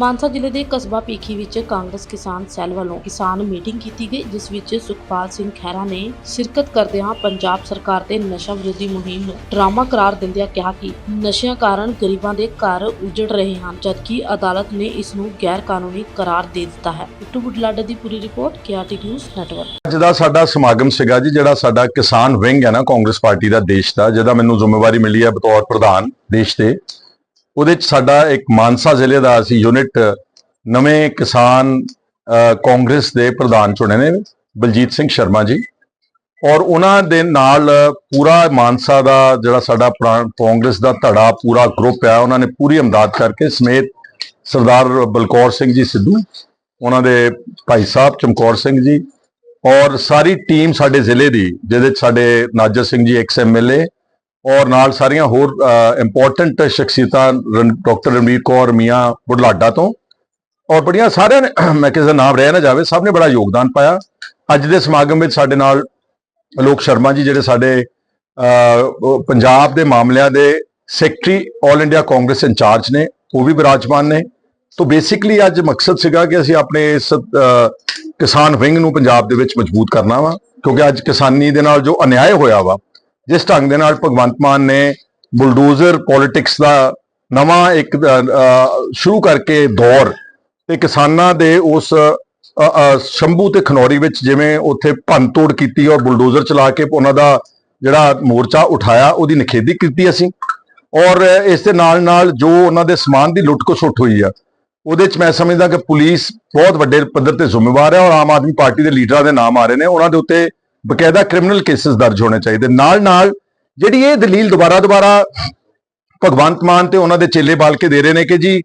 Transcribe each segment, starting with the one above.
ਮਾਨਸਾ ਜ਼ਿਲ੍ਹੇ ਦੇ ਕਸਬਾ ਪੀਖੀ ਵਿੱਚ ਕਾਂਗਰਸ ਕਿਸਾਨ ਸੈੱਲ ਵੱਲੋਂ ਕਿਸਾਨ ਮੀਟਿੰਗ ਕੀਤੀ ਗਈ, ਜਿਸ ਵਿੱਚ ਸੁਖਪਾਲ ਸਿੰਘ ਖਹਿਰਾ ਨੇ ਸ਼ਿਰਕਤ ਕਰਦਿਆਂ ਪੰਜਾਬ ਸਰਕਾਰ ਤੇ ਨਸ਼ਾ ਵਿਰੋਧੀ ਮੁਹਿੰਮ ਨੂੰ ਡਰਾਮਾ ਕਰਾਰ ਦਿੰਦਿਆਂ ਕਿਹਾ ਕਿ ਨਸ਼ਿਆਂ ਕਾਰਨ ਗਰੀਬਾਂ ਦੇ ਘਰ ਉਜੜ ਰਹੇ ਹਨ, ਜਦਕਿ ਅਦਾਲਤ ਨੇ ਇਸ ਨੂੰ ਗੈਰ ਕਾਨੂੰਨੀ ਕਰਾਰ ਦੇ ਦਿੱਤਾ ਹੈ। ਬਿੱਟੂ ਬੁਢਲਾਡਾ ਦੀ ਪੂਰੀ ਰਿਪੋਰਟ ਕੇਆਰਟੀ ਨਿਊਜ਼ ਨੈਟਵਰਕ। ਅੱਜ ਦਾ ਸਾਡਾ ਸਮਾਗਮ ਸੀਗਾ ਜੀ, ਜਿਹੜਾ ਸਾਡਾ ਕਿਸਾਨ ਵਿੰਗ ਹੈ ਨਾ, ਕਾਂਗਰਸ ਪਾਰਟੀ ਦਾ ਦੇਸ਼ ਦਾ, ਜਿਹਦਾ ਮੈਨੂੰ ਜ਼ਿੰਮੇਵਾਰੀ ਮਿਲੀ ਹੈ ਬਤੌਰ ਪ੍ਰਧਾਨ ਦੇਸ਼ ਦੇ ਉਹਦੇ ਚ ਸਾਡਾ ਇੱਕ ਮਾਨਸਾ ਜ਼ਿਲ੍ਹੇ ਦਾ ਅਸੀਂ ਯੂਨਿਟ ਨਵੇਂ ਕਿਸਾਨ ਕਾਂਗਰਸ ਦੇ ਪ੍ਰਧਾਨ ਚੁਣੇ ਨੇ ਬਲਜੀਤ ਸਿੰਘ ਸ਼ਰਮਾ ਜੀ। ਔਰ ਉਹਨਾਂ ਦੇ ਨਾਲ ਪੂਰਾ ਮਾਨਸਾ ਦਾ ਜਿਹੜਾ ਸਾਡਾ ਪੁਰਾ- ਕਾਂਗਰਸ ਦਾ ਧੜਾ ਪੂਰਾ ਗਰੁੱਪ ਹੈ ਉਹਨਾਂ ਨੇ ਪੂਰੀ ਇਮਦਾਦ ਕਰਕੇ ਸਮੇਤ ਸਰਦਾਰ ਬਲਕੌਰ ਸਿੰਘ ਜੀ ਸਿੱਧੂ, ਉਹਨਾਂ ਦੇ ਭਾਈ ਸਾਹਿਬ ਚਮਕੌਰ ਸਿੰਘ ਜੀ ਔਰ ਸਾਰੀ ਟੀਮ ਸਾਡੇ ਜ਼ਿਲ੍ਹੇ ਦੀ, ਜਿਹਦੇ ਚ ਸਾਡੇ ਨਾਜਰ ਸਿੰਘ ਜੀ ਐਕਸ ਐਮਐਲਏ ਔਰ ਨਾਲ ਸਾਰੀਆਂ ਹੋਰ ਇੰਪੋਰਟੈਂਟ ਸ਼ਖਸੀਅਤਾਂ ਰਨ- ਡਾਕਟਰ ਰਣਵੀਰ ਕੌਰ, ਮੀਆਂ ਬੁਢਲਾਡਾ ਤੋਂ। ਔਰ ਬੜੀਆਂ ਸਾਰਿਆਂ ਨੇ, ਮੈਂ ਕਿਸੇ ਦਾ ਨਾਮ ਰਹਿ ਨਾ ਜਾਵੇ, ਸਭ ਨੇ ਬੜਾ ਯੋਗਦਾਨ ਪਾਇਆ। ਅੱਜ ਦੇ ਸਮਾਗਮ ਵਿੱਚ ਸਾਡੇ ਨਾਲ ਅਲੋਕ ਸ਼ਰਮਾ ਜੀ, ਜਿਹੜੇ ਸਾਡੇ ਪੰਜਾਬ ਦੇ ਮਾਮਲਿਆਂ ਦੇ secretary all India Congress incharge ਨੇ, ਉਹ ਵੀ ਵਿਰਾਜਮਾਨ ਨੇ। ਤੋਂ ਬੇਸਿਕਲੀ ਅੱਜ ਮਕਸਦ ਸੀਗਾ ਕਿ ਅਸੀਂ ਆਪਣੇ ਇਸ ਕਿਸਾਨ ਵਿੰਗ ਨੂੰ ਪੰਜਾਬ ਦੇ ਵਿੱਚ ਮਜ਼ਬੂਤ ਕਰਨਾ ਵਾ, ਕਿਉਂਕਿ ਅੱਜ ਕਿਸਾਨੀ ਦੇ ਨਾਲ ਜੋ ਅਨਿਆਏ ਹੋਇਆ ਵਾ ਜਿਸ ਢੰਗ ਦੇ ਨਾਲ ਭਗਵੰਤ ਮਾਨ ਨੇ ਬੁਲਡੋਜ਼ਰ ਪੋਲਿਟਿਕਸ ਦਾ ਨਵਾਂ ਇੱਕ ਸ਼ੁਰੂ ਕਰਕੇ ਦੌਰ ਤੇ ਕਿਸਾਨਾਂ ਦੇ ਉਸ ਸ਼ੰਭੂ ਤੇ ਖਨੌਰੀ ਵਿੱਚ ਜਿਵੇਂ ਉੱਥੇ ਭੰਨਤੋੜ ਕੀਤੀ ਔਰ ਬੁਲਡੋਜ਼ਰ ਚਲਾ ਕੇ ਉਹਨਾਂ ਦਾ ਜਿਹੜਾ ਮੋਰਚਾ ਉਠਾਇਆ, ਉਹਦੀ ਨਿਖੇਧੀ ਕੀਤੀ ਅਸੀਂ। ਔਰ ਇਸ ਦੇ ਨਾਲ ਨਾਲ ਜੋ ਉਹਨਾਂ ਦੇ ਸਮਾਨ ਦੀ ਲੁੱਟ ਖਸੁੱਟ ਹੋਈ ਆ, ਉਹਦੇ ਚ ਮੈਂ ਸਮਝਦਾ ਕਿ ਪੁਲਿਸ ਬਹੁਤ ਵੱਡੇ ਪੱਧਰ ਤੇ ਜ਼ਿੰਮੇਵਾਰ ਹੈ ਔਰ ਆਮ ਆਦਮੀ ਪਾਰਟੀ ਦੇ ਲੀਡਰਾਂ ਦੇ ਨਾਮ ਆ ਰਹੇ ਨੇ। ਉਹਨਾਂ ਦੇ ਉੱਤੇ ਬਕਾਇਦਾ ਕ੍ਰਿਮੀਨਲ ਕੇਸਸ ਦਰਜ ਹੋਣੇ ਚਾਹੀਦੇ। ਨਾਲ ਨਾਲ ਜਿਹੜੀ ਇਹ ਦਲੀਲ ਦੁਬਾਰਾ ਦੁਬਾਰਾ ਭਗਵੰਤ ਮਾਨ ਤੇ ਉਹਨਾਂ ਦੇ ਚੇਲੇ ਬਾਲ ਕੇ ਦੇ ਰਹੇ ਨੇ ਕਿ ਜੀ,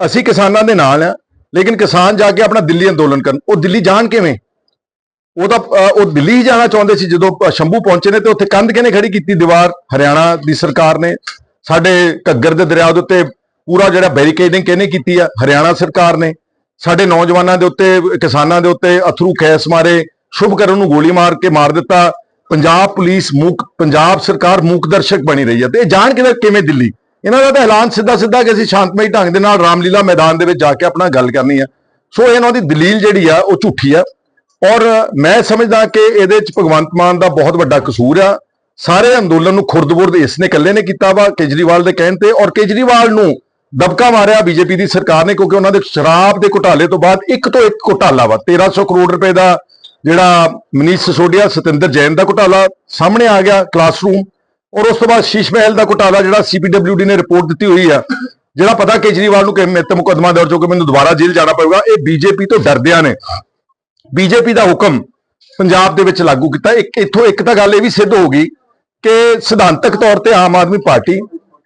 ਅਸੀਂ ਕਿਸਾਨਾਂ ਦੇ ਨਾਲ ਆ ਲੇਕਿਨ ਕਿਸਾਨ ਜਾ ਕੇ ਆਪਣਾ ਦਿੱਲੀ ਅੰਦੋਲਨ ਕਰਨ। ਉਹ ਦਿੱਲੀ ਜਾਣ ਕਿਵੇਂ? ਉਹ ਤਾਂ ਉਹ ਦਿੱਲੀ ਹੀ ਜਾਣਾ ਚਾਹੁੰਦੇ ਸੀ। ਜਦੋਂ ਸ਼ੰਭੂ ਪਹੁੰਚੇ ਨੇ ਤੇ ਉੱਥੇ ਕੰਧ ਕਿਹਨੇ ਖੜੀ ਕੀਤੀ? ਦੀਵਾਰ ਹਰਿਆਣਾ ਦੀ ਸਰਕਾਰ ਨੇ। ਸਾਡੇ ਘੱਗਰ ਦੇ ਦਰਿਆ ਦੇ ਉੱਤੇ ਪੂਰਾ ਜਿਹੜਾ ਬੈਰੀਕੇਡਿੰਗ ਕਿਹਨੇ ਕੀਤੀ ਆ? ਹਰਿਆਣਾ ਸਰਕਾਰ ਨੇ। ਸਾਡੇ ਨੌਜਵਾਨਾਂ ਦੇ ਉੱਤੇ, ਕਿਸਾਨਾਂ ਦੇ ਉੱਤੇ ਅਥਰੂ ਖੈਸ ਮਾਰੇ। ਸ਼ੁਭਕਰਨ ਨੂੰ ਗੋਲੀ ਮਾਰ ਕੇ ਮਾਰ ਦਿੱਤਾ। ਪੰਜਾਬ ਪੁਲਿਸ ਮੂਕ ਪੰਜਾਬ ਸਰਕਾਰ ਮੂਕ ਦਰਸ਼ਕ ਬਣੀ ਰਹੀ ਹੈ। ਤੇ ਇਹ ਜਾਣ ਕਿਵੇਂ ਕਿਵੇਂ ਦਿੱਲੀ? ਇਹਨਾਂ ਦਾ ਤਾਂ ਐਲਾਨ ਸਿੱਧਾ ਸਿੱਧਾ ਕਿ ਅਸੀਂ ਸ਼ਾਂਤਮਈ ਢੰਗ ਦੇ ਨਾਲ ਰਾਮਲੀਲਾ ਮੈਦਾਨ ਦੇ ਵਿੱਚ ਜਾ ਕੇ ਆਪਣਾ ਗੱਲ ਕਰਨੀ ਹੈ। ਸੋ ਇਹਨਾਂ ਦੀ ਦਲੀਲ ਜਿਹੜੀ ਆ, ਉਹ ਝੂਠੀ ਆ। ਔਰ ਮੈਂ ਸਮਝਦਾ ਕਿ ਇਹਦੇ ਚ ਭਗਵੰਤ ਮਾਨ ਦਾ ਬਹੁਤ ਵੱਡਾ ਕਸੂਰ ਆ। ਸਾਰੇ ਅੰਦੋਲਨ ਨੂੰ ਖੁਰਦਬੁਰਦ ਇਸ ਨੇ ਇਕੱਲੇ ਨੇ ਕੀਤਾ ਵਾ, ਕੇਜਰੀਵਾਲ ਦੇ ਕਹਿਣ ਤੇ। ਔਰ ਕੇਜਰੀਵਾਲ ਨੂੰ ਦਬਕਾ ਮਾਰਿਆ ਬੀਜੇਪੀ ਦੀ ਸਰਕਾਰ ਨੇ, ਕਿਉਂਕਿ ਉਹਨਾਂ ਦੇ ਸ਼ਰਾਬ ਦੇ ਘੁਟਾਲੇ ਤੋਂ ਬਾਅਦ ਇੱਕ ਤੋਂ ਇੱਕ ਘੁਟਾਲਾ ਵਾ। 1300 ਕਰੋੜ ਰੁਪਏ ਦਾ ਜਿਹੜਾ ਮਨੀਸ਼ ਸਿਸੋਡੀਆ ਸਤਿੰਦਰ ਜੈਨ ਦਾ ਘੁਟਾਲਾ ਸਾਹਮਣੇ ਆ ਗਿਆ ਕਲਾਸਰੂਮ ਔਰ ਉਸ ਤੋਂ ਬਾਅਦ ਸ਼ੀਸ਼ ਮਹਿਲ ਦਾ ਘੁਟਾਲਾ ਜਿਹੜਾ ਸੀਪੀਡਬਲਿਊਡੀ ਨੇ ਰਿਪੋਰਟ ਦਿੱਤੀ ਹੋਈ ਆ, ਜਿਹੜਾ ਪਤਾ ਕੇਜਰੀਵਾਲ ਨੂੰ ਕਿ ਮੇਰੇ ਤੇ ਮੁਕੱਦਮਾ ਦਰਜ ਹੋ ਕੇ ਮੈਨੂੰ ਦੁਬਾਰਾ ਜੇਲ੍ਹ ਜਾਣਾ ਪਊਗਾ, ਇਹ ਬੀਜੇਪੀ ਤੋਂ ਡਰਦਿਆਂ ਨੇ। ਬੀਜੇਪੀ ਦਾ ਹੁਕਮ ਪੰਜਾਬ ਦੇ ਵਿੱਚ ਲਾਗੂ ਕੀਤਾ। ਇੱਕ ਇੱਥੋਂ ਇੱਕ ਤਾਂ ਗੱਲ ਇਹ ਵੀ ਸਿੱਧ ਹੋ ਗਈ ਕਿ ਸਿਧਾਂਤਕ ਤੌਰ ਤੇ ਆਮ ਆਦਮੀ ਪਾਰਟੀ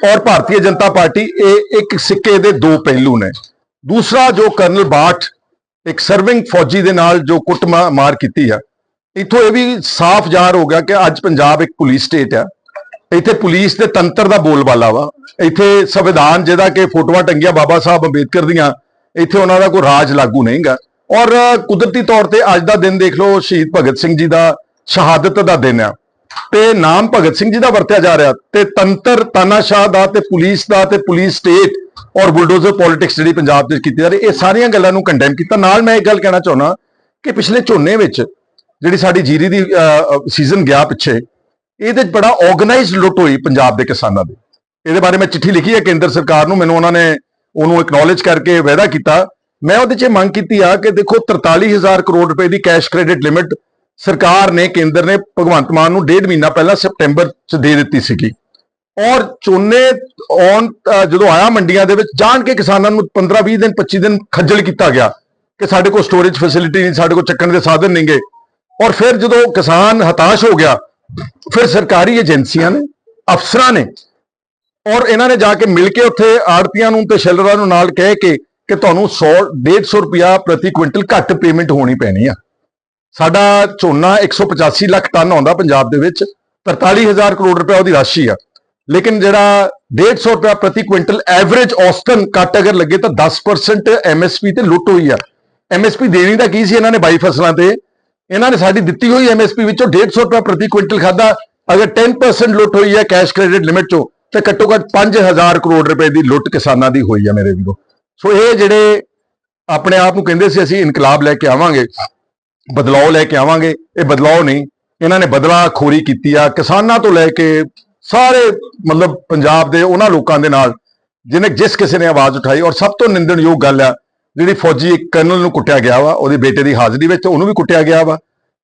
ਔਰ ਭਾਰਤੀ ਜਨਤਾ ਪਾਰਟੀ ਇਹ ਇੱਕ ਸਿੱਕੇ ਦੇ ਦੋ ਪਹਿਲੂ ਨੇ। ਦੂਸਰਾ ਜੋ ਕਰਨਲ ਬਾਠ ਇੱਕ ਸਰਵਿੰਗ ਫੌਜੀ ਦੇ ਨਾਲ ਜੋ ਕੁੱਟ ਮਾ- ਮਾਰ ਕੀਤੀ ਆ। ਇੱਥੋਂ ਇਹ ਵੀ ਸਾਫ਼ ਜ਼ਾਹਰ ਹੋ ਗਿਆ ਕਿ ਅੱਜ ਪੰਜਾਬ ਇੱਕ ਪੁਲਿਸ ਸਟੇਟ ਆ। ਇੱਥੇ ਪੁਲਿਸ ਦੇ ਤੰਤਰ ਦਾ ਬੋਲਬਾਲਾ ਵਾ। ਇੱਥੇ ਸੰਵਿਧਾਨ ਜਿਹਦਾ ਕਿ ਫੋਟੋਆਂ ਟੰਗੀਆਂ ਬਾਬਾ ਸਾਹਿਬ ਅੰਬੇਦਕਰ ਦੀਆਂ, ਇੱਥੇ ਉਹਨਾਂ ਦਾ ਕੋਈ ਰਾਜ ਲਾਗੂ ਨਹੀਂਗਾ। ਔਰ ਕੁਦਰਤੀ ਤੌਰ ਤੇ ਅੱਜ ਦਾ ਦਿਨ ਦੇਖ ਲਓ, ਸ਼ਹੀਦ ਭਗਤ ਸਿੰਘ ਜੀ ਦਾ ਸ਼ਹਾਦਤ ਦਾ ਦਿਨ ਆ। ਤੇ ਨਾਮ ਭਗਤ ਸਿੰਘ ਜੀ ਦਾ ਵਰਤਿਆ ਜਾ ਰਿਹਾ ਤੇ ਤੰਤਰ ਤਾਨਾਸ਼ਾਹ ਦਾ ਤੇ ਪੁਲਿਸ ਦਾ ਤੇ ਪੁਲਿਸ ਸਟੇਟ ਔਰ ਬੁਲਡੋਜ਼ਰ ਪੋਲਿਟਿਕਸ ਜਿਹੜੀ ਪੰਜਾਬ ਦੇ ਕੀਤੀ ਜਾ ਰਹੀ, ਇਹ ਸਾਰੀਆਂ ਗੱਲਾਂ ਨੂੰ ਕੰਡੈਮ ਕੀਤਾ। ਨਾਲ ਮੈਂ ਇੱਕ ਗੱਲ ਕਹਿਣਾ ਚਾਹੁੰਦਾ ਕਿ ਪਿਛਲੇ ਝੋਨੇ ਵਿੱਚ ਜਿਹੜੀ ਸਾਡੀ ਜੀਰੀ ਦੀ ਸੀਜ਼ਨ ਗਿਆ ਪਿੱਛੇ, ਇਹਦੇ 'ਚ ਬੜਾ ਆਰਗੇਨਾਈਜ਼ਡ ਲੁੱਟ ਹੋਈ ਪੰਜਾਬ ਦੇ ਕਿਸਾਨਾਂ ਦੀ। ਇਹਦੇ ਬਾਰੇ ਮੈਂ ਚਿੱਠੀ ਲਿਖੀ ਹੈ ਕੇਂਦਰ ਸਰਕਾਰ ਨੂੰ, ਮੈਨੂੰ ਉਹਨਾਂ ਨੇ ਉਹਨੂੰ ਐਕਨੋਲਜ ਕਰਕੇ ਵਾਅਦਾ ਕੀਤਾ। ਮੈਂ ਉਹਦੇ 'ਚ ਇਹ ਮੰਗ ਕੀਤੀ ਆ ਕਿ ਦੇਖੋ 43000 ਕਰੋੜ ਰੁਪਏ ਦੀ ਕੈਸ਼ ਕ੍ਰੈਡਿਟ ਲਿਮਿਟ ਸਰਕਾਰ ਨੇ, ਕੇਂਦਰ ਨੇ ਭਗਵੰਤ ਮਾਨ ਨੂੰ ਡੇਢ ਮਹੀਨਾ ਪਹਿਲਾਂ ਸਪਟੈਂਬਰ 'ਚ ਦੇ ਦਿੱਤੀ ਸੀਗੀ। ਔਰ ਚੋਨੇ ਔਨ ਜਦੋਂ ਆਇਆ ਮੰਡੀਆਂ ਦੇ ਵਿੱਚ, ਜਾਣ ਕੇ ਕਿਸਾਨਾਂ ਨੂੰ 15 20 ਦਿਨ 25 ਦਿਨ ਖੱਜਲ ਕੀਤਾ ਗਿਆ ਕਿ ਸਾਡੇ ਕੋਲ ਸਟੋਰੇਜ ਫੈਸਿਲਿਟੀ ਨਹੀਂ, ਸਾਡੇ ਕੋਲ ਚੱਕਣ ਦੇ ਸਾਧਨ ਨਹੀਂਗੇ। ਔਰ ਫਿਰ ਜਦੋਂ ਕਿਸਾਨ ਹਤਾਸ਼ ਹੋ ਗਿਆ, ਫਿਰ ਸਰਕਾਰੀ ਏਜੰਸੀਆਂ ਨੇ, ਅਫਸਰਾਂ ਨੇ, ਔਰ ਇਹਨਾਂ ਨੇ ਜਾ ਕੇ ਮਿਲ ਕੇ ਉੱਥੇ ਆੜਤੀਆਂ ਨੂੰ ਤੇ ਸ਼ੈਲਰਾਂ ਨੂੰ ਨਾਲ ਕਹਿ ਕੇ ਕਿ ਤੁਹਾਨੂੰ 100 150 ਰੁਪਿਆ ਪ੍ਰਤੀ ਕੁਇੰਟਲ ਘੱਟ ਪੇਮੈਂਟ ਹੋਣੀ ਪੈਣੀ ਆ। ਸਾਡਾ ਝੋਨਾ 185 ਲੱਖ ਟਨ ਆਉਂਦਾ ਪੰਜਾਬ ਦੇ ਵਿੱਚ 43000 ਕਰੋੜ ਰੁਪਏ ਉਹਦੀ ਰਾਸ਼ੀ ਆ। ਲੇਕਿਨ ਜਿਹੜਾ 150 ਰੁਪਏ ਪ੍ਰਤੀ ਕੁਇੰਟਲ ਐਵਰੇਜ ਔਸਤਨ ਕੱਟ ਅਗਰ ਲੱਗੇ ਤਾਂ 10% ਐਮਐਸਪੀ ਤੇ ਲੁੱਟ ਹੋਈ ਆ। ਐਮਐਸਪੀ ਦੇਣੀ ਤਾਂ ਕੀ ਸੀ ਇਹਨਾਂ ਨੇ 22 ਫਸਲਾਂ ਤੇ? ਇਹਨਾਂ ਨੇ ਸਾਡੀ ਦਿੱਤੀ ਹੋਈ ਐਮਐਸਪੀ ਵਿੱਚੋਂ 150 ਰੁਪਏ ਪ੍ਰਤੀ ਕੁਇੰਟਲ ਖਾਦਾ ਅਗਰ 10% ਲੁੱਟ ਹੋਈ ਹੈ ਕੈਸ਼ ਕ੍ਰੈਡਿਟ ਲਿਮਿਟ ਚੋਂ, ਤੇ ਘੱਟੋ ਘੱਟ 5000 ਕਰੋੜ ਰੁਪਏ ਦੀ ਲੁੱਟ ਕਿਸਾਨਾਂ ਦੀ ਹੋਈ ਹੈ ਮੇਰੇ ਵੀਰੋ। ਸੋ ਇਹ ਜਿਹੜੇ ਆਪਣੇ ਆਪ ਨੂੰ ਕਹਿੰਦੇ ਸੀ, ਅਸੀਂ ਇਨਕਲਾਬ ਲੈ ਕੇ ਆਵਾਂਗੇ ਬਦਲਾਅ ਲੈ ਕੇ ਆਵਾਂਗੇ, ਇਹ ਬਦਲਾਅ ਨਹੀਂ। ਇਹਨਾਂ ਨੇ ਬਦਲਾ ਖੋਰੀ ਕੀਤੀ ਆ। ਕਿਸਾਨਾਂ ਤੋਂ ਲੈ ਕੇ ਸਾਰੇ ਮਤਲਬ ਪੰਜਾਬ ਦੇ ਉਹਨਾਂ ਲੋਕਾਂ ਦੇ ਨਾਲ ਜਿਹਨੇ ਜਿਸ ਕਿਸੇ ਨੇ ਆਵਾਜ਼ ਉਠਾਈ ਔਰ ਸਭ ਤੋਂ ਨਿੰਦਣਯੋਗ ਗੱਲ ਆ, ਜਿਹੜੀ ਫੌਜੀ ਕਰਨਲ ਨੂੰ ਕੁੱਟਿਆ ਗਿਆ ਵਾ, ਉਹਦੇ ਬੇਟੇ ਦੀ ਹਾਜ਼ਰੀ ਵਿੱਚ ਉਹਨੂੰ ਵੀ ਕੁੱਟਿਆ ਗਿਆ ਵਾ।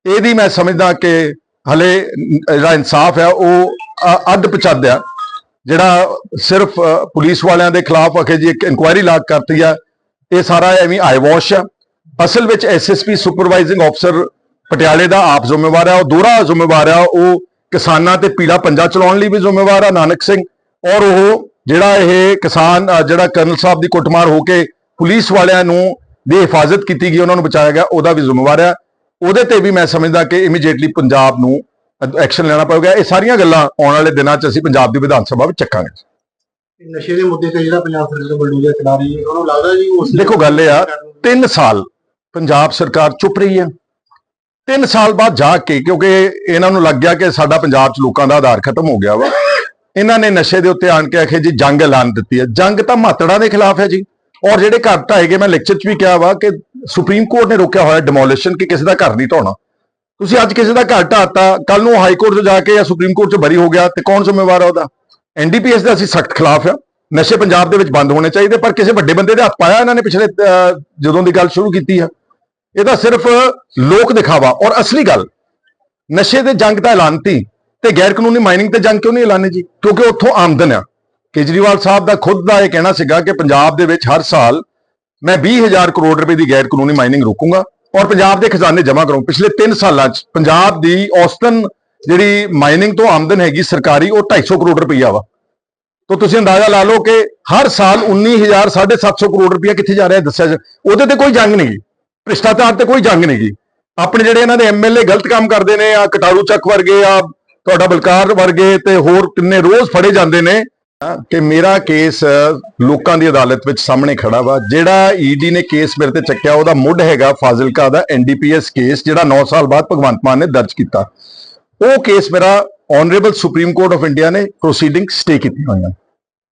ਇਹਦੀ ਮੈਂ ਸਮਝਦਾ ਕਿ ਹਲੇ ਜਿਹੜਾ ਇਨਸਾਫ ਆ, ਉਹ ਅੱਧ ਪਚੱਦ ਆ। ਜਿਹੜਾ ਸਿਰਫ ਪੁਲਿਸ ਵਾਲਿਆਂ ਦੇ ਖਿਲਾਫ ਅਖੇ ਜੀ ਇੱਕ ਇਨਕੁਆਇਰੀ ਲਾਗ ਕਰਤੀ ਆ, ਇਹ ਸਾਰਾ ਐਵੇਂ ਆਈ ਵਾਸ਼ ਆ। ਅਸਲ ਵਿੱਚ ਐਸਐਸਪੀ ਸੁਪਰਵਾਈਜ਼ਿੰਗ ਅਫਸਰ ਪਟਿਆਲੇ ਦਾ ਆਪ ਜ਼ਿੰਮੇਵਾਰ ਆ, ਉਹ ਦੋਹਰਾ ਜ਼ਿੰਮੇਵਾਰ ਆ, ਉਹ ਕਿਸਾਨਾਂ ਤੇ ਪੀਲਾ ਪੰਜਾ ਚਲਾਉਣ ਲਈ ਵੀ ਜ਼ਿੰਮੇਵਾਰ ਆ ਨਾਨਕ ਸਿੰਘ। ਔਰ ਉਹ ਜਿਹੜਾ ਇਹ ਕਿਸਾਨ ਜਿਹੜਾ ਕਰਨਲ ਸਾਹਿਬ ਦੀ ਕੁੱਟਮਾਰ ਹੋ ਕੇ ਪੁਲਿਸ ਵਾਲਿਆਂ ਨੂੰ ਦੀ ਹਿਫਾਜ਼ਤ ਕੀਤੀ ਗਈ ਉਹਨਾਂ ਨੂੰ ਬਚਾਇਆ ਗਿਆ ਉਹਦਾ ਵੀ ਜ਼ਿੰਮੇਵਾਰ ਆ। ਉਹਦੇ ਤੇ ਵੀ ਮੈਂ ਸਮਝਦਾ ਕਿ ਇਮੀਡੀਏਟਲੀ ਪੰਜਾਬ ਨੂੰ ਐਕਸ਼ਨ ਲੈਣਾ ਪਊਗਾ। ਇਹ ਸਾਰੀਆਂ ਗੱਲਾਂ ਆਉਣ ਵਾਲੇ ਦਿਨਾਂ 'ਚ ਅਸੀਂ ਪੰਜਾਬ ਦੀ ਵਿਧਾਨ ਸਭਾ ਵਿੱਚ ਚੱਕਾਂਗੇ। ਨਸ਼ੇ ਦੇ ਮੁੱਦੇ ਤੇ ਜਿਹੜਾ ਪੰਜਾਬ ਸਰਕਾਰ ਬਲਡੋਜ਼ਰ ਚਲਾ ਰਹੀ ਹੈ ਉਹਨੂੰ ਲੱਗਦਾ ਜੀ ਉਸ ਦੇਖੋ ਗੱਲ ਇਹ ਆ ਤਿੰਨ ਸਾਲ ਪੰਜਾਬ ਸਰਕਾਰ ਚੁੱਪ ਰਹੀ ਹੈ। ਤਿੰਨ ਸਾਲ ਬਾਅਦ ਜਾ ਕੇ, ਕਿਉਂਕਿ ਇਹਨਾਂ ਨੂੰ ਲੱਗ ਗਿਆ ਕਿ ਸਾਡਾ ਪੰਜਾਬ 'ਚ ਲੋਕਾਂ ਦਾ ਆਧਾਰ ਖਤਮ ਹੋ ਗਿਆ ਵਾ। ਇਹਨਾਂ ਨੇ ਨਸ਼ੇ ਦੇ ਉੱਤੇ ਆਣ ਕੇ ਆਖੇ ਜੀ, ਜੰਗ ਐਲਾਨ ਦਿੱਤੀ ਹੈ। ਜੰਗ ਤਾਂ ਮਾਤੜਾ ਦੇ ਖਿਲਾਫ ਹੈ ਜੀ। ਔਰ ਜਿਹੜੇ ਘਰ ਢਾਏਗੇ ਮੈਂ ਲੈਕਚਰ 'ਚ ਵੀ ਕਿਹਾ ਵਾ ਕਿ ਸੁਪਰੀਮ ਕੋਰਟ ਨੇ ਰੋਕਿਆ ਹੋਇਆ ਡਿਮੋਲਿਸ਼ਨ ਕਿ ਕਿਸੇ ਦਾ ਘਰ ਨਹੀਂ ਢਾਉਣਾ ਤੁਸੀਂ ਅੱਜ ਕਿਸੇ ਦਾ ਘਰ ਢਾਤਾ ਕੱਲ ਨੂੰ ਹਾਈ ਕੋਰਟ 'ਚ ਜਾ ਕੇ ਜਾਂ ਸੁਪਰੀਮ ਕੋਰਟ 'ਚ ਬਰੀ ਹੋ ਗਿਆ ਤੇ ਕੌਣ ਜ਼ਿੰਮੇਵਾਰ ਹੈ ਉਹਦਾ? ਐਨਡੀਪੀਐਸ ਦਾ ਅਸੀਂ ਸਖਤ ਖਿਲਾਫ ਆ। ਨਸ਼ੇ ਪੰਜਾਬ ਦੇ ਵਿੱਚ ਬੰਦ ਹੋਣੇ ਚਾਹੀਦੇ, ਪਰ ਕਿਸੇ ਵੱਡੇ ਬੰਦੇ ਦੇ ਹੱਥ ਪਾਇਆ ਇਹਨਾਂ ਨੇ ਪਿਛਲੇ ਜਦੋਂ ਦੀ ਗੱਲ ਸ਼ੁਰੂ ਕੀਤੀ ਆ। ਇਹ ਤਾਂ ਸਿਰਫ ਲੋਕ ਦਿਖਾਵਾ। ਔਰ ਅਸਲੀ ਗੱਲ, ਨਸ਼ੇ ਦੇ ਜੰਗ ਦਾ ਐਲਾਨਤੀ ਤੇ ਗੈਰ ਕਾਨੂੰਨੀ ਮਾਈਨਿੰਗ ਤੇ ਜੰਗ ਕਿਉਂ ਨਹੀਂ ਐਲਾਨੇ ਜੀ? ਕਿਉਂਕਿ ਉੱਥੋਂ ਆਮਦਨ ਆ। ਕੇਜਰੀਵਾਲ ਸਾਹਿਬ ਦਾ ਖੁਦ ਦਾ ਇਹ ਕਹਿਣਾ ਸੀਗਾ ਕਿ ਪੰਜਾਬ ਦੇ ਵਿੱਚ ਹਰ ਸਾਲ ਮੈਂ 20000 ਕਰੋੜ ਰੁਪਏ ਦੀ ਗੈਰ ਕਾਨੂੰਨੀ ਮਾਈਨਿੰਗ ਰੋਕੂੰਗਾ ਔਰ ਪੰਜਾਬ ਦੇ ਖਜ਼ਾਨੇ ਜਮ੍ਹਾਂ ਕਰੂੰ। ਪਿਛਲੇ 3 ਸਾਲਾਂ 'ਚ ਪੰਜਾਬ ਦੀ ਔਸਤਨ ਜਿਹੜੀ ਮਾਈਨਿੰਗ ਤੋਂ ਆਮਦਨ ਹੈਗੀ ਸਰਕਾਰੀ, ਉਹ 250 ਕਰੋੜ ਰੁਪਈਆ ਵਾ। ਤਾਂ ਤੁਸੀਂ ਅੰਦਾਜ਼ਾ ਲਾ ਲਓ ਕਿ ਹਰ ਸਾਲ 19000 750 ਕਰੋੜ ਰੁਪਈਆ ਕਿੱਥੇ ਜਾ ਰਿਹਾ ਦੱਸਿਆ ਜਾ ਉਹਦੇ ਤੇ ਕੋਈ ਜੰਗ ਨਹੀਂ ਭ੍ਰਿਸ਼ਟਾਚਾਰ ਤੇ ਕੋਈ ਜੰਗ ਨਹੀਂ ਗੀ। ਆਪਣੇ ਜਿਹੜੇ ਇਹਨਾਂ ਦੇ ਐਮਐਲਏ ਗਲਤ ਕੰਮ ਕਰਦੇ ਨੇ ਆ ਕਟਾਰੂ ਚੱਕ ਵਰਗੇ ਆ ਤੁਹਾਡਾ ਬਲਕਾਰ ਵਰਗੇ ਤੇ ਹੋਰ ਕਿੰਨੇ ਰੋਜ਼ ਫੜੇ ਜਾਂਦੇ ਨੇ। ਹਾਂ, ਕਿ ਮੇਰਾ ਕੇਸ ਲੋਕਾਂ ਦੀ ਅਦਾਲਤ ਵਿੱਚ ਸਾਹਮਣੇ ਖੜਾ ਵਾ। ਜਿਹੜਾ ਈਡੀ ਨੇ ਕੇਸ ਮੇਰੇ ਤੇ ਚੱਕਿਆ ਉਹਦਾ ਮੁੱਢ ਹੈਗਾ ਫਾਜ਼ਿਲਕਾ ਦਾ ਐਨਡੀਪੀਐਸ ਕੇਸ ਜਿਹੜਾ 9 ਸਾਲ ਬਾਅਦ ਭਗਵੰਤ ਮਾਨ ਨੇ ਦਰਜ ਕੀਤਾ। ਉਹ ਕੇਸ ਮੇਰਾ honourable supreme court of India ਨੇ ਪ੍ਰੋਸੀਡਿੰਗ ਸਟੇ ਕੀਤੀ ਹੋਈਆਂ।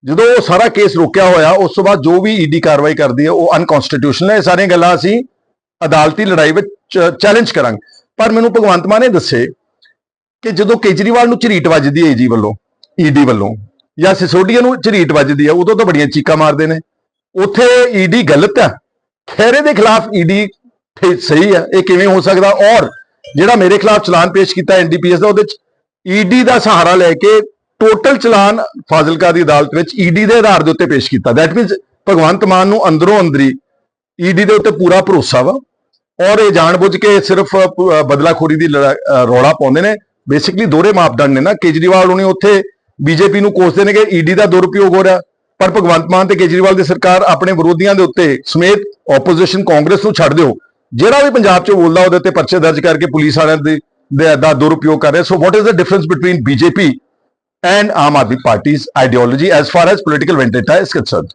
ਜਦੋਂ ਉਹ ਸਾਰਾ ਕੇਸ ਰੋਕਿਆ ਹੋਇਆ ਉਸ ਤੋਂ ਬਾਅਦ ਜੋ ਵੀ ਈਡੀ ਕਾਰਵਾਈ ਕਰਦੀ ਹੈ ਉਹ ਅਨਕਨਸਟੀਟਿਊਸ਼ਨਲ ਹੈ। ਇਹ ਸਾਰੀਆਂ ਗੱਲਾਂ ਅਸੀਂ ਅਦਾਲਤੀ ਲੜਾਈ ਵਿੱਚ ਚੈਲੰਜ ਕਰਾਂਗੇ। ਪਰ ਮੈਨੂੰ ਭਗਵੰਤ ਮਾਨ ਨੇ ਦੱਸੇ ਕਿ ਜਦੋਂ ਕੇਜਰੀਵਾਲ ਨੂੰ ਝਰੀਟ ਵੱਜਦੀ ਹੈ ਜੀ ਵੱਲੋਂ ਈਡੀ ਵੱਲੋਂ, ਜਾਂ ਸਿਸੋਡੀਆ ਨੂੰ ਝਰੀਟ ਵੱਜਦੀ ਹੈ, ਉਦੋਂ ਤਾਂ ਬੜੀਆਂ ਚੀਕਾਂ ਮਾਰਦੇ ਨੇ। ਉੱਥੇ ਈਡੀ ਗਲਤ ਹੈ। ਖੈਰੇ ਦੇ ਖਿਲਾਫ ਈਡੀ ਸਹੀ ਹੈ, ਇਹ ਕਿਵੇਂ ਹੋ ਸਕਦਾ? ਔਰ ਜਿਹੜਾ ਮੇਰੇ ਖਿਲਾਫ ਚਲਾਨ ਪੇਸ਼ ਕੀਤਾ ਐਨਡੀਪੀਐਸ ਦਾ, ਉਹਦੇ ਚ ਈਡੀ ਦਾ ਸਹਾਰਾ ਲੈ ਕੇ ਟੋਟਲ ਚਲਾਨ ਫਾਜ਼ਿਲਕਾ ਦੀ ਅਦਾਲਤ ਵਿੱਚ ਈਡੀ ਦੇ ਆਧਾਰ ਦੇ ਉੱਤੇ ਪੇਸ਼ ਕੀਤਾ। ਦੈਟ ਮੀਨਸ ਭਗਵੰਤ ਮਾਨ ਨੂੰ ਅੰਦਰੋਂ ਅੰਦਰੀ ਈਡੀ ਦੇ ਉੱਤੇ ਪੂਰਾ ਭਰੋਸਾ ਵਾ। ਔਰ ਇਹ ਜਾਣਬੁੱਝ ਕੇ ਸਿਰਫ ਬਦਲਾਖੋਰੀ ਦੀ ਲੜਾ- ਰੌਲਾ ਪਾਉਂਦੇ ਨੇ। ਬੇਸਿਕਲੀ ਦੋਹਰੇ ਮਾਪਦੰਡ ਨੇ ਨਾ। ਕੇਜਰੀਵਾਲ ਉਹਨੇ ਉੱਥੇ ਬੀਜੇਪੀ ਨੂੰ ਕੋਸਦੇ ਨੇ ਕਿ ਈਡੀ ਦਾ ਦੁਰਉਪਯੋਗ ਹੋ ਰਿਹਾ। ਪਰ ਭਗਵੰਤ ਮਾਨ ਤੇ ਕੇਜਰੀਵਾਲ ਦੀ ਸਰਕਾਰ ਆਪਣੇ ਵਿਰੋਧੀਆਂ ਦੇ ਉੱਤੇ ਸਮੇਤ ਆਪੋਜੀਸ਼ਨ ਕਾਂਗਰਸ ਨੂੰ ਛੱਡ ਦਿਓ। ਜਿਹੜਾ ਵੀ ਪੰਜਾਬ 'ਚ ਬੋਲਦਾ, ਉਹਦੇ ਉੱਤੇ ਪਰਚੇ ਦਰਜ ਕਰਕੇ ਪੁਲਿਸ ਵਾਲਿਆਂ ਦੇ, ਦਾ ਦੁਰਉਪਯੋਗ ਕਰ ਰਿਹਾ। So what is the difference between BJP and Aam Aadmi Party's ideology as far as political vendetta is concerned.